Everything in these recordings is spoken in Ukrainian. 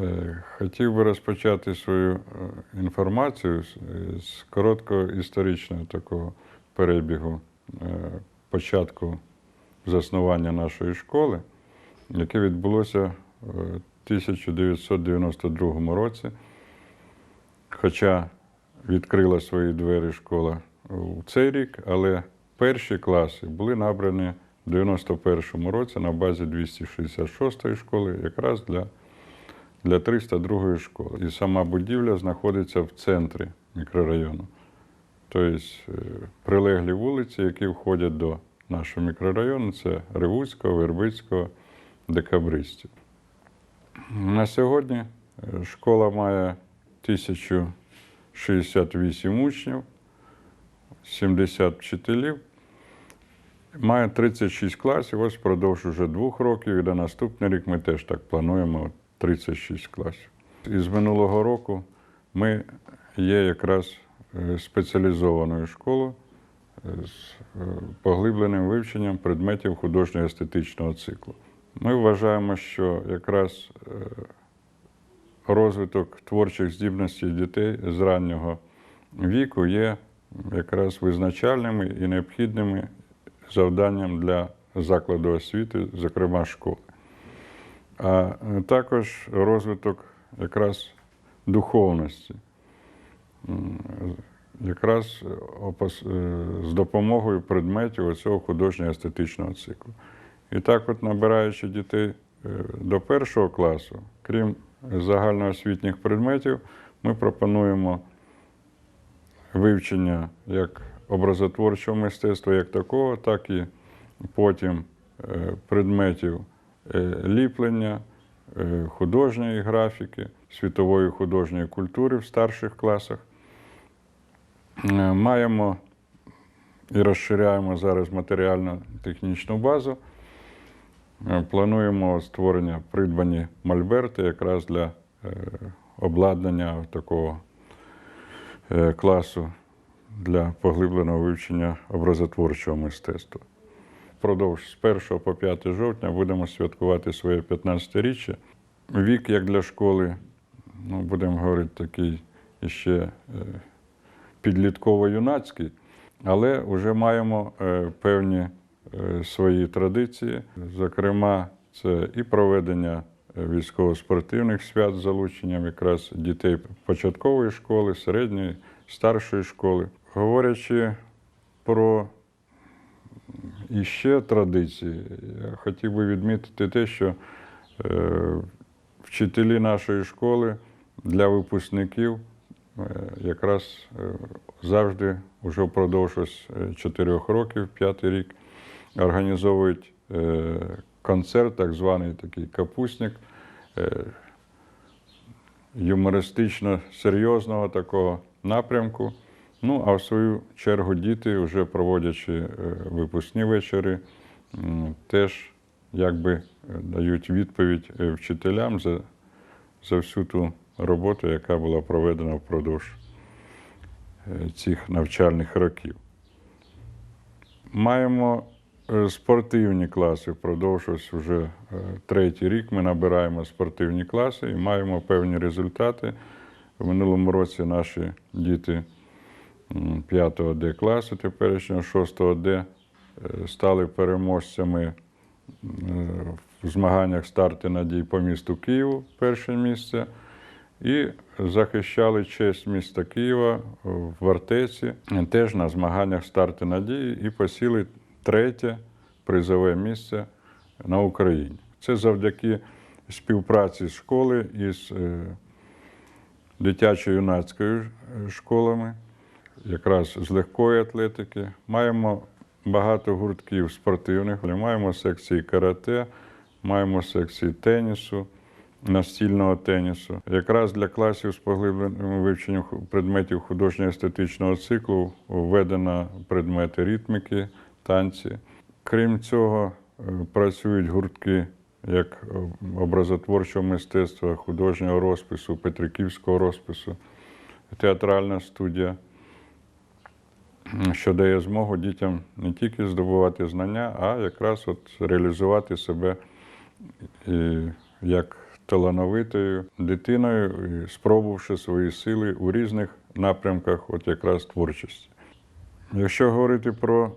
Е, Хотів би розпочати свою е, інформацію з- з короткого історичного такого перебігу е, початку заснування нашої школи, яке відбулося е, в 1992 році. Хоча відкрила свої двері школа у цей рік, але перші класи були набрані в 91-му році на базі 266-ї школи, якраз для, для 302-ї школи. І сама будівля знаходиться в центрі мікрорайону. Тобто е, прилеглі вулиці, які входять до нашого мікрорайону, це Ревуцького, Вербицького, Декабристів. На сьогодні е, школа має 1068 учнів, 70 вчителів, має 36 класів. Ось впродовж уже двох років, і на наступний рік ми теж так плануємо 36 класів. Із минулого року ми є якраз е, спеціалізованою школою е, з е, поглибленим вивченням предметів художньо-естетичного циклу. Ми вважаємо, що якраз розвиток творчих здібностей дітей з раннього віку є якраз визначальними і необхідними завданням для закладу освіти, зокрема школи. А е, також розвиток якраз духовності, якраз е, з допомогою предметів оцього художньо-естетичного циклу. І так, от набираючи дітей е, до першого класу, крім загальноосвітніх предметів, ми пропонуємо вивчення як образотворчого мистецтва як такого, так і потім е, предметів е, ліплення, е, художньої графіки, світової художньої культури в старших класах. Е, Маємо і розширяємо зараз матеріально-технічну базу. Е, Плануємо створення придбані мольберти якраз для е, обладнання такого е, класу для поглибленого вивчення образотворчого мистецтва. Впродовж з 1 по 5 жовтня будемо святкувати своє 15-річчя. Вік, як для школи, ну, будемо говорити, такий іще е, підлітково-юнацький, але вже маємо е, певні е, свої традиції. Зокрема, це і проведення військово-спортивних свят з залученням якраз дітей початкової школи, середньої, старшої школи. Говорячи про іще традиції, я хотів би відмітити те, що е, вчителі нашої школи для випускників е, якраз е, завжди, вже впродовж чотирьох років, п'ятий рік, організовують концерт, так званий такий капустник, юмористично серйозного такого напрямку. Ну, а в свою чергу діти, вже проводячи е, випускні вечори, теж якби е, дають відповідь е, вчителям за, за всю ту роботу, яка була проведена впродовж цих навчальних років. Маємо спортивні класи. Впродовж ось вже третій рік ми набираємо спортивні класи і маємо певні результати. В минулому році наші діти 5 Д класу, теперішнього 6 Д, е, стали переможцями е, в змаганнях старти надій по місту Києву перше місце. І захищали честь міста Києва в Артеці, теж на змаганнях старти надії і посіли третє призове місце на Україні. Це завдяки співпраці школи із е, дитячо-юнацькою школами, якраз з легкої атлетики. Маємо багато гуртків спортивних, маємо секції карате, маємо секції тенісу, настільного тенісу. Якраз для класів з поглибленим вивченням предметів художньо-естетичного циклу введено предмети ритміки, танці. Крім цього, е, працюють гуртки як е, образотворчого мистецтва, художнього розпису, петриківського розпису, театральна студія, що дає змогу дітям не тільки здобувати знання, а якраз от реалізувати себе і як талановитою дитиною, і спробувавши свої сили у різних напрямках, от якраз творчості. Якщо говорити про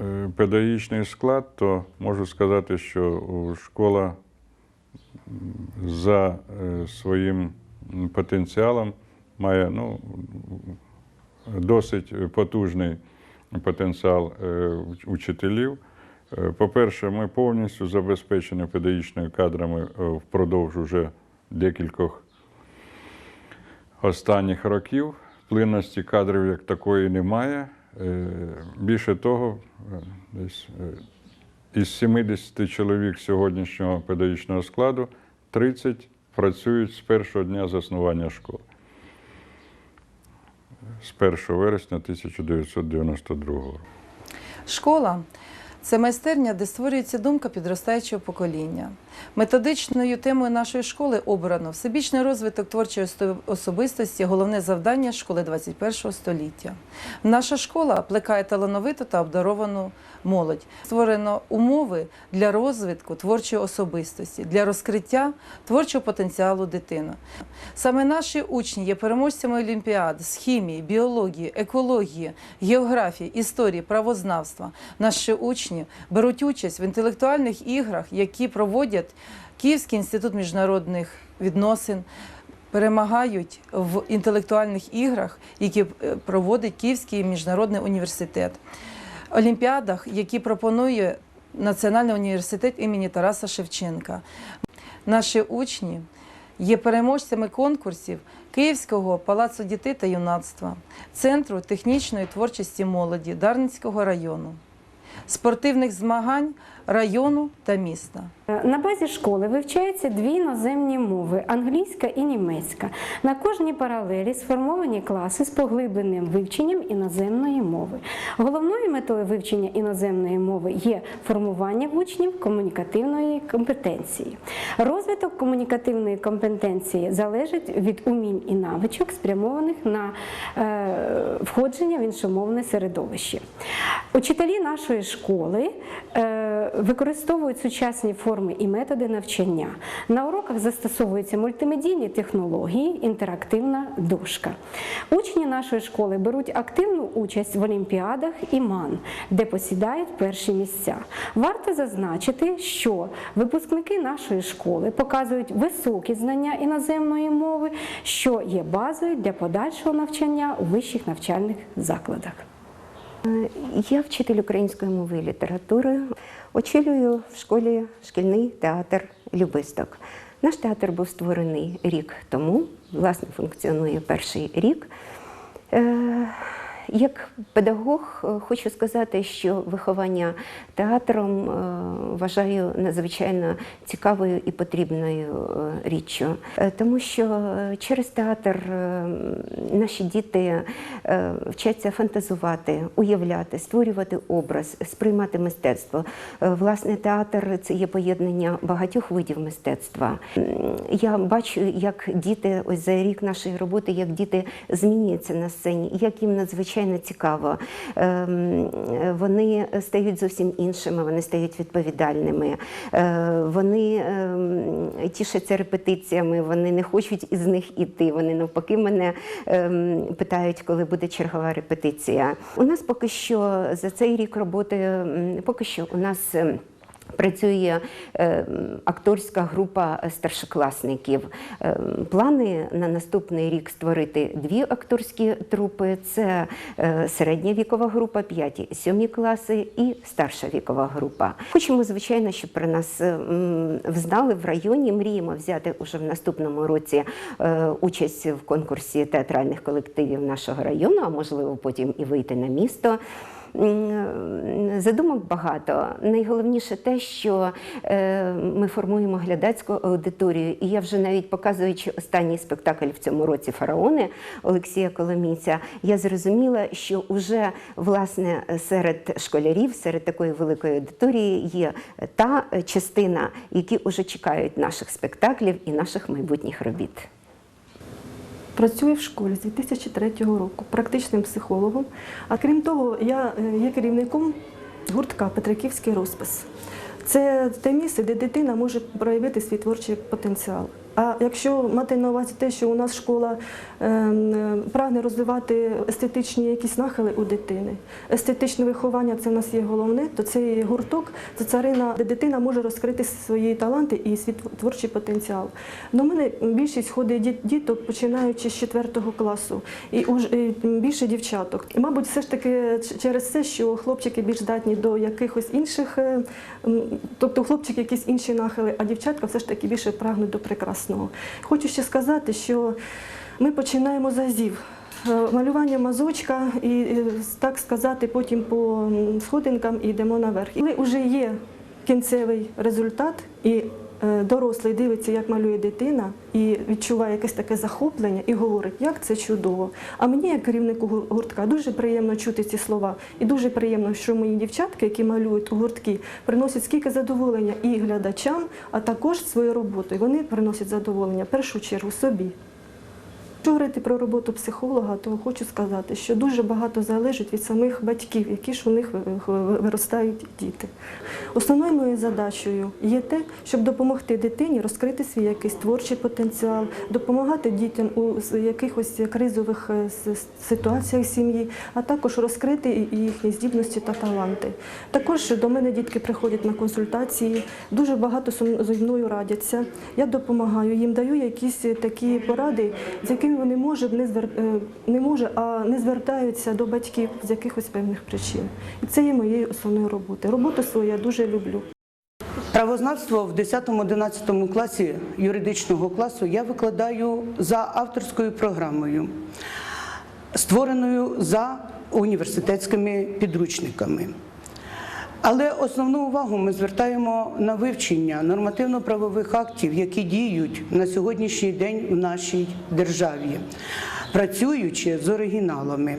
е, педагогічний склад, то можу сказати, що школа за е, своїм потенціалом має ну, досить потужний потенціал е, учителів. Е, По-перше, ми повністю забезпечені педагогічними кадрами е, впродовж уже декількох останніх років. Плинності кадрів як такої немає. Більше того, десь із 70 чоловік сьогоднішнього педагогічного складу 30 працюють з першого дня заснування школи. З 1 вересня 1992 року. Школа це майстерня, де створюється думка підростаючого покоління. Методичною темою нашої школи обрано всебічний розвиток творчої особистості, головне завдання школи 21 століття. Наша школа плекає талановиту та обдаровану молодь. Створено умови для розвитку творчої особистості, для розкриття творчого потенціалу дитини. Саме наші учні є переможцями олімпіад з хімії, біології, екології, географії, історії, правознавства. Наші учні беруть участь в інтелектуальних іграх, які проводять Київський інститут міжнародних відносин. Перемагають в інтелектуальних іграх, які е, проводить Київський міжнародний університет, олімпіадах, які пропонує Національний університет імені Тараса Шевченка. Наші учні є переможцями конкурсів Київського палацу дітей та юнацтва, Центру технічної творчості молоді Дарницького району, спортивних змагань району та міста. На базі школи вивчаються дві іноземні мови англійська і німецька. На кожній паралелі сформовані класи з поглибленим вивченням іноземної мови. Головною метою вивчення іноземної мови є формування учнів комунікативної компетенції. Розвиток комунікативної компетенції залежить від умінь і навичок, спрямованих на е, входження в іншомовне середовище. Учителі нашої школи е, використовують сучасні форми і методи навчання. На уроках застосовуються мультимедійні технології, інтерактивна дошка. Учні нашої школи беруть активну участь в олімпіадах і МАН, де посідають перші місця. Варто зазначити, що випускники нашої школи показують високі знання іноземної мови, що є базою для подальшого навчання у вищих навчальних закладах. Я вчитель української мови і літератури. Очолюю в школі шкільний театр Любисток. Наш театр був створений рік тому, власне, функціонує перший рік. Як педагог е, хочу сказати, що виховання театром е, вважаю надзвичайно цікавою і потрібною е, річчю, тому що через театр наші діти вчаться фантазувати, уявляти, створювати образ, сприймати мистецтво. Власне, театр це є поєднання багатьох видів мистецтва. Я бачу, як діти, ось за рік нашої роботи, як діти змінюються на сцені, як їм надзвичайно цікаво. Ем, Вони стають зовсім іншими, вони стають відповідальними, Е, вони ем, тішаться репетиціями, вони не хочуть із них іти. Вони навпаки мене ем, питають, коли буде чергова репетиція. У нас поки що за цей рік роботи, поки що у нас. Працює е, акторська група старшокласників. Е, плани на наступний рік створити дві акторські трупи: це е, середня вікова група, 5-7 класи і старша вікова група. Хочемо, звичайно, щоб про нас взнали в районі. Мріємо взяти уже в наступному році участь в конкурсі театральних колективів нашого району, а можливо потім і вийти на місто. М, Задумок багато. Найголовніше те, що е, ми формуємо глядацьку аудиторію. І я вже навіть показуючи останній спектакль в цьому році Фараони Олексія Коломійця, я зрозуміла, що уже власне серед школярів, серед такої великої аудиторії є та частина, які вже чекають наших спектаклів і наших майбутніх робіт. Працюю в школі з 2003 року практичним психологом. А крім того, я е, є керівником гуртка Петриківський розпис. Це те місце, де дитина може проявити свій творчий потенціал. А якщо мати на увазі те, що у нас школа ем, прагне розвивати естетичні якісь нахили у дитини, естетичне виховання це в нас є головне, то цей гурток це царина, де дитина може розкрити свої таланти і свій творчий потенціал. До мене більшість ходить діток, починаючи з 4 класу, і більше дівчаток. І, мабуть, все ж таки через це, що хлопчики більш здатні до якихось інших, е, тобто хлопчики якісь інші нахили, а дівчатка все ж таки більше прагнуть до прекрасного. Хочу ще сказати, що ми починаємо з азів. Е, Малювання мазочка і, е, так сказати, потім по сходинкам йдемо наверх. І вже є кінцевий результат, і дорослий дивиться, як малює дитина, і відчуває якесь таке захоплення і говорить, як це чудово. А мені, як керівнику гур- гуртка, дуже приємно чути ці слова. І дуже приємно, що мої дівчатки, які малюють у гуртки, приносять скільки задоволення і глядачам, а також своєю роботою. Вони приносять задоволення в першу чергу собі. Якщо говорити про роботу психолога, то хочу сказати, що дуже багато залежить від самих батьків, які ж у них ви- ви- виростають діти. Основною моєю задачею є те, щоб допомогти дитині розкрити свій якийсь творчий потенціал, допомагати дітям у якихось кризових е, ситуаціях сім'ї, а також розкрити їхні здібності та таланти. Також до мене дітки приходять на консультації, дуже багато зі мною радяться. Я допомагаю їм, даю якісь такі поради, з якими вони може не звер... е, не може, а не звертаються до батьків з якихось певних причин. І це є моєю основною роботою. Роботу свою я дуже люблю. Правознавство в 10-11 класі юридичного класу я викладаю за авторською програмою, створеною за університетськими підручниками. Але основну увагу ми звертаємо на вивчення нормативно-правових актів, які діють на сьогоднішній день в нашій державі, працюючи з оригіналами.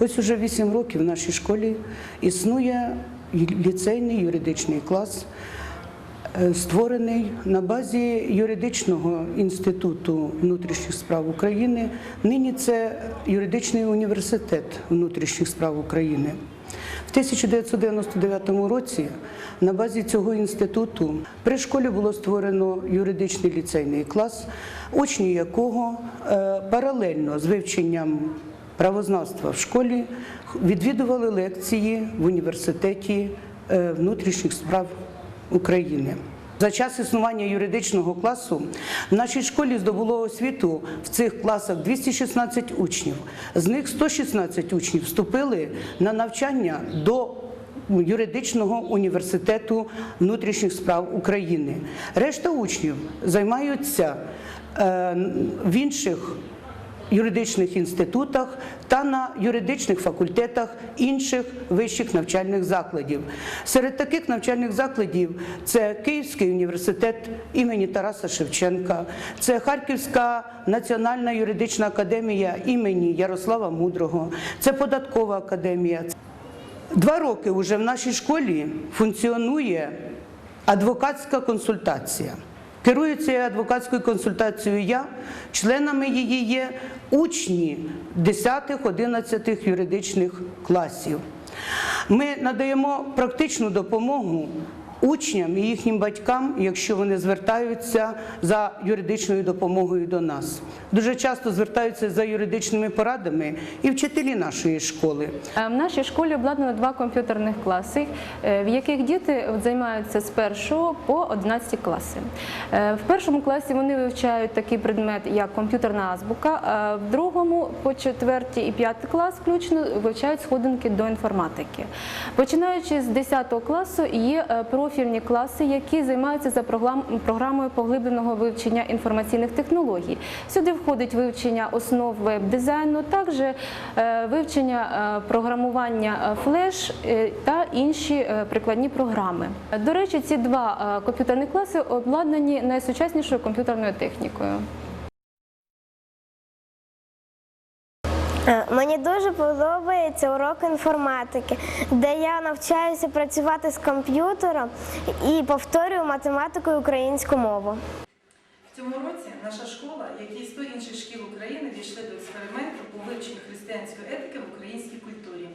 Ось уже 8 років в нашій школі існує ліцейний юридичний клас, е, створений на базі юридичного інституту внутрішніх справ України. Нині це юридичний університет внутрішніх справ України. В 1999 році на базі цього інституту при школі було створено юридичний ліцейний клас, учні якого е, паралельно з вивченням правознавства в школі відвідували лекції в університеті е, внутрішніх справ України. За час існування юридичного класу в нашій школі здобуло освіту в цих класах 216 учнів. З них 116 учнів вступили на навчання до юридичного університету внутрішніх справ України. Решта учнів займаються е, в інших юридичних інститутах та на юридичних факультетах інших вищих навчальних закладів. Серед таких навчальних закладів це Київський університет імені Тараса Шевченка, це Харківська національна юридична академія імені Ярослава Мудрого, це Податкова академія. Два роки вже в нашій школі функціонує адвокатська консультація. Керую цією адвокатською консультацією я, членами її є учні 10-11 юридичних класів. Ми надаємо практичну допомогу учням і їхнім батькам, якщо вони звертаються за юридичною допомогою до нас. Дуже часто звертаються за юридичними порадами і вчителі нашої школи. Е, В нашій школі обладнано два комп'ютерних класи, е, в яких діти займаються з 1 по 11 класи. Е, В першому класі вони вивчають такий предмет, як комп'ютерна азбука, а в другому по 4 і 5 клас включно вивчають сходинки до інформатики. Починаючи з 10 класу є е, профільні класи, які займаються за програмою поглибленого вивчення інформаційних технологій. Сюди входить вивчення основ веб-дизайну, також е, вивчення е, програмування е, флеш та інші прикладні програми. До речі, ці два комп'ютерні класи обладнані найсучаснішою комп'ютерною технікою. Мені дуже подобається урок інформатики, де я навчаюся працювати з комп'ютером і повторюю математику і українську мову. В цьому році наша школа, як і 100 інших шкіл України, дійшли до експерименту по вивченню християнської етики в українській культурі.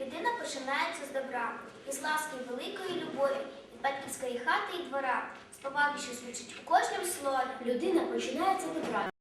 Людина починається з добра, із ласки великої любові, від батьківської хати і двора, з поваги що звучить у кожному слові, людина починає це добра.